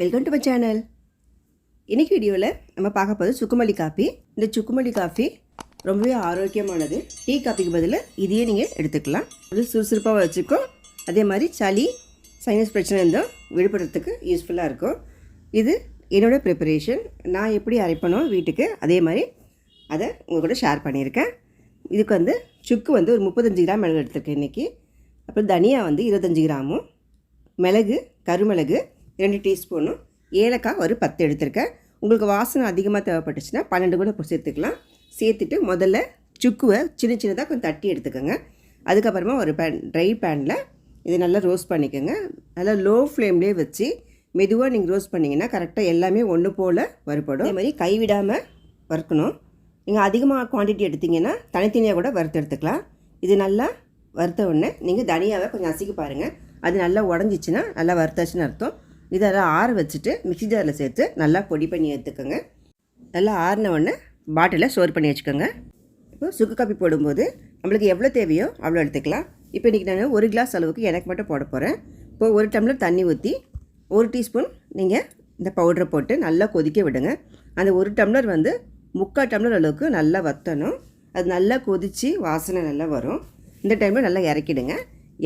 Welcome to my channel இன்றைக்கி வீடியோவில் நம்ம பார்க்க போகிறது சுக்குமல்லி காஃபி இந்த சுக்குமல்லி காஃபி ரொம்பவே ஆரோக்கியமானது. டீ காஃபிக்கு பதில் இதையே நீங்கள் எடுத்துக்கலாம். அது சுறுசுறுப்பாக வச்சுக்கும் அதே மாதிரி சளி சைனஸ் பிரச்சனை இருந்தால் விடுபடுறதுக்கு யூஸ்ஃபுல்லாக இருக்கும். இது என்னோடய ப்ரிப்பரேஷன் நான் எப்படி அரைப்பனோ வீட்டுக்கு அதே மாதிரி அதை உங்கள் கூட ஷேர் பண்ணியிருக்கேன். இதுக்கு வந்து சுக்கு வந்து ஒரு முப்பத்தஞ்சு கிராம் மிளகு எடுத்துருக்கேன் இன்றைக்கி அப்புறம் தனியா வந்து இருபத்தஞ்சி கிராமும் மிளகு கருமிளகு ரெண்டு டீஸ்பூனும் ஏலக்காய் ஒரு பத்து எடுத்திருக்கேன். உங்களுக்கு வாசனை அதிகமாக தேவைப்பட்டுச்சுன்னா பன்னெண்டு கூட சேர்த்துக்கலாம். சேர்த்துட்டு முதல்ல சுக்குவை சின்ன சின்னதாக கொஞ்சம் தட்டி எடுத்துக்கோங்க. அதுக்கப்புறமா ஒரு பேன் ட்ரை பேனில் இது நல்லா ரோஸ்ட் பண்ணிக்கோங்க. நல்லா லோ ஃப்ளேம்லேயே வச்சு மெதுவாக நீங்கள் ரோஸ்ட் பண்ணிங்கன்னா கரெக்டாக எல்லாமே ஒன்று போல் வறுபடும். அதே மாதிரி கைவிடாமல் வறுக்கணும். நீங்கள் அதிகமாக குவான்டிட்டி எடுத்தீங்கன்னா தனித்தனியாக கூட வறுத்து எடுத்துக்கலாம். இது நல்லா வறுத்த உடனே நீங்கள் தனியாவை கொஞ்சம் அசிக்க பாருங்கள் அது நல்லா உடஞ்சிச்சின்னா நல்லா வறுத்தாச்சுன்னு அர்த்தம். இதெல்லாம் ஆற வச்சுட்டு மிக்ஸி ஜாரில் சேர்த்து நல்லா பொடி பண்ணி எடுத்துக்கோங்க. நல்லா ஆறின உடனே பாட்டிலில் ஸ்டோர் பண்ணி வச்சுக்கோங்க. இப்போ சுக்கு காப்பி போடும்போது நம்மளுக்கு எவ்வளோ தேவையோ அவ்வளோ எடுத்துக்கலாம். இப்போ இன்றைக்கி நான் ஒரு கிளாஸ் அளவுக்கு எனக்கு மட்டும் போட போகிறேன் இப்போ ஒரு டம்ளர் தண்ணி ஊற்றி ஒரு டீஸ்பூன் நீங்கள் இந்த பவுடரை போட்டு நல்லா கொதிக்க விடுங்க. அந்த ஒரு டம்ளர் வந்து முக்கால் டம்ளர் அளவுக்கு நல்லா வற்றணும் அது நல்லா கொதித்து வாசனை நல்லா வரும். இந்த டைமில் நல்லா இறக்கிடுங்க.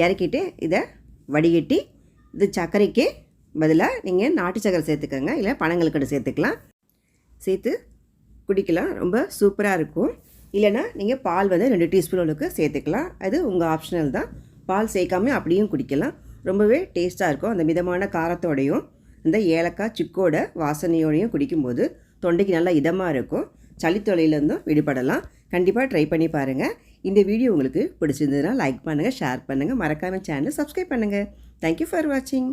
இறக்கிட்டு இதை வடிகட்டி இது சர்க்கரைக்கு பதிலாக நீங்கள் நாட்டு சக்கரை சேர்த்துக்கோங்க இல்லை பனங்கல்கண்டு சேர்த்துக்கலாம். சேர்த்து குடிக்கலாம் ரொம்ப சூப்பராக இருக்கும். இல்லைன்னா நீங்கள் பால் வந்து ரெண்டு டீஸ்பூன் அளவுக்கு சேர்த்துக்கலாம். அது உங்கள் ஆப்ஷனல் தான். பால் சேர்க்காம அப்படியும் குடிக்கலாம். ரொம்பவே டேஸ்ட்டாக இருக்கும். அந்த மிதமான காரத்தோடையும் அந்த ஏலக்காய் சிக்கோட வாசனையோடையும் குடிக்கும்போது தொண்டைக்கு நல்லா இதமாக இருக்கும். சளித்தொலையிலேருந்தும் விடுபடலாம். கண்டிப்பாக ட்ரை பண்ணி பாருங்கள் இந்த வீடியோ உங்களுக்கு பிடிச்சிருந்ததுன்னா லைக் பண்ணுங்கள் ஷேர் பண்ணுங்கள் மறக்காமல் சேனலை சப்ஸ்கிரைப் பண்ணுங்கள் தேங்க்யூ ஃபார் வாட்சிங்